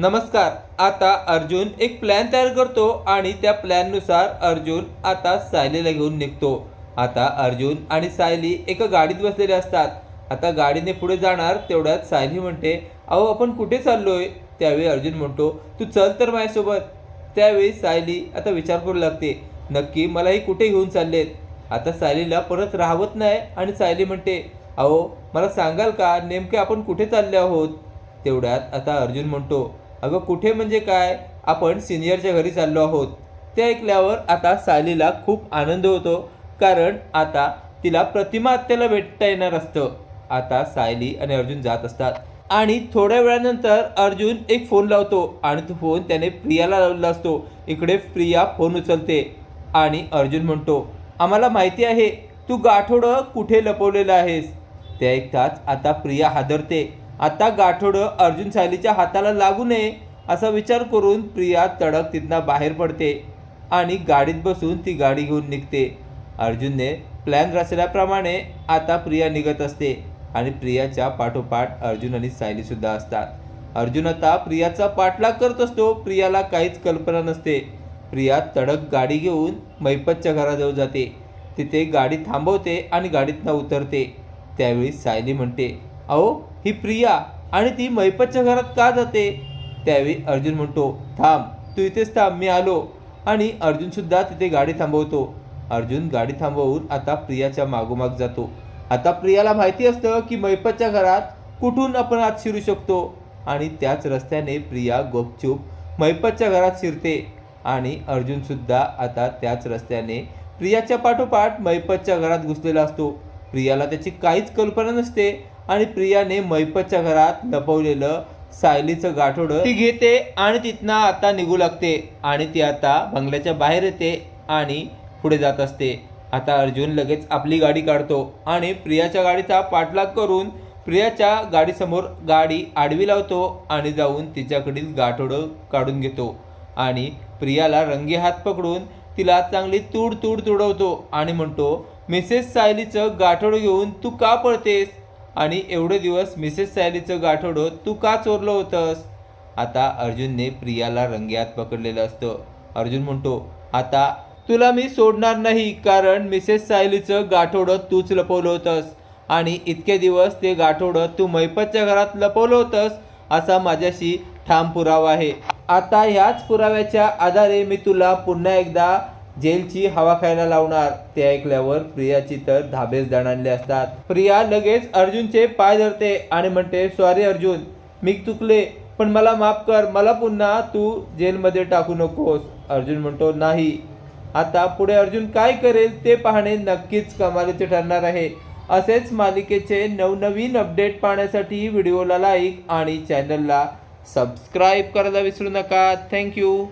नमस्कार आता अर्जुन एक प्लॅन तयार करतो आणि त्या प्लॅननुसार अर्जुन आता सायलीला घेऊन निघतो. आता अर्जुन आणि सायली एका गाडीत बसलेले असतात. आता गाडीने पुढे जाणार तेवढ्यात सायली म्हणते अहो आपण कुठे चाललोय? त्यावेळी अर्जुन म्हणतो तू चल तर माझ्यासोबत. त्यावेळी सायली आता विचार करू लागते नक्की मलाही कुठे घेऊन चाललेत? आता सायलीला परत राहवत नाही आणि सायली म्हणते अहो मला सांगाल का नेमके आपण कुठे चालले आहोत? तेवढ्यात आता अर्जुन म्हणतो अगं कुठे म्हणजे काय? आपण सिनियरच्या घरी चाललो आहोत. ते ऐकल्यावर आता सायलीला खूप आनंद होतो कारण आता तिला प्रतिमा आत्याला भेटता येणार असतं. आता सायली आणि अर्जुन जात असतात. आणि थोड्या वेळानंतर अर्जुन एक फोन लावतो आणि तो फोन त्याने प्रियाला लावलेला असतो. इकडे प्रिया फोन उचलते आणि अर्जुन म्हणतो आम्हाला माहिती आहे तू गाठोडं कुठे लपवलेलं आहेस? ते ऐकताच आता प्रिया हादरते. आता गाठोडं अर्जुन सायलीच्या हाताला लागू नये असा विचार करून प्रिया तडक तिथनं बाहेर पडते आणि गाडीत बसून ती गाडी घेऊन निघते. अर्जुनने प्लॅन रचल्याप्रमाणे आता प्रिया निघत असते आणि प्रियाच्या पाठोपाठ अर्जुन आणि सायलीसुद्धा असतात. अर्जुन आता प्रियाचा पाठलाग करत असतो प्रियाला काहीच कल्पना नसते. प्रिया तडक गाडी घेऊन मैपतच्या घराजवळ जाते. तिथे गाडी थांबवते आणि गाडीतनं उतरते. त्यावेळी सायली म्हणते अहो ही प्रिया आणि ती मैपतच्या घरात का जाते? त्यावेळी अर्जुन म्हणतो थांब तू इथेच थांब मी आलो. आणि अर्जुनसुद्धा तिथे गाडी थांबवतो. अर्जुन गाडी थांबवून आता प्रियाच्या मागोमाग जातो. आता प्रियाला माहिती असतं की मैपतच्या घरात कुठून आपण आत शिरू शकतो. आणि त्याच रस्त्याने प्रिया गोपचूप मैपतच्या घरात शिरते. आणि अर्जुनसुद्धा आता त्याच रस्त्याने प्रियाच्या पाठोपाठ मैपतच्या घरात घुसलेला असतो. प्रियाला त्याची काहीच कल्पना नसते आणि प्रियाने मैपतच्या घरात लपवलेलं सायलीचं गाठोडं ती घेते आणि तिथनं आता निघू लागते आणि ती आता बंगल्याच्या बाहेर येते आणि पुढे जात असते. आता अर्जुन लगेच आपली गाडी काढतो आणि प्रियाच्या गाडीचा पाठलाग करून प्रियाच्या गाडीसमोर गाडी आडवी लावतो आणि जाऊन तिच्याकडील गाठोडं काढून घेतो आणि प्रियाला रंगे हात पकडून तिला चांगली तूड तूड तुडवतो आणि म्हणतो मिसेस सायलीचं गाठोडं घेऊन तू का पळतेस? आणि एवढे दिवस मिसेस सायलीचं गाठोडं तू का चोरलं होतंस? आता अर्जुनने प्रियाला रंग्यात पकडलेलं असतं. अर्जुन म्हणतो आता तुला मी सोडणार नाही कारण मिसेस सायलीचं गाठोडं तूच लपवलं होतंस. आणि इतके दिवस ते गाठोडं तू मैपतच्या घरात लपवलं होतंस असा माझ्याशी ठाम पुरावा आहे. आता ह्याच पुराव्याच्या आधारे मी तुला पुन्हा एकदा जेलची हवा खायला लावणार. ते ऐकल्यावर प्रियाची तर धाबेच दणाणले असतात. प्रिया लगेच अर्जुनचे पाय धरते आणि म्हणते सॉरी अर्जुन मी चुकले पण मला माफ कर मला पुन्हा तू जेलमध्ये टाकू नकोस. अर्जुन म्हणतो नाही आता पुढे अर्जुन काय करेल ते पाहणे नक्कीच कमालीचे ठरणार आहे. असेच मालिकेचे नवनवीन अपडेट पाहण्यासाठी व्हिडिओला लाईक आणि चॅनलला सबस्क्राईब करायला विसरू नका. थँक्यू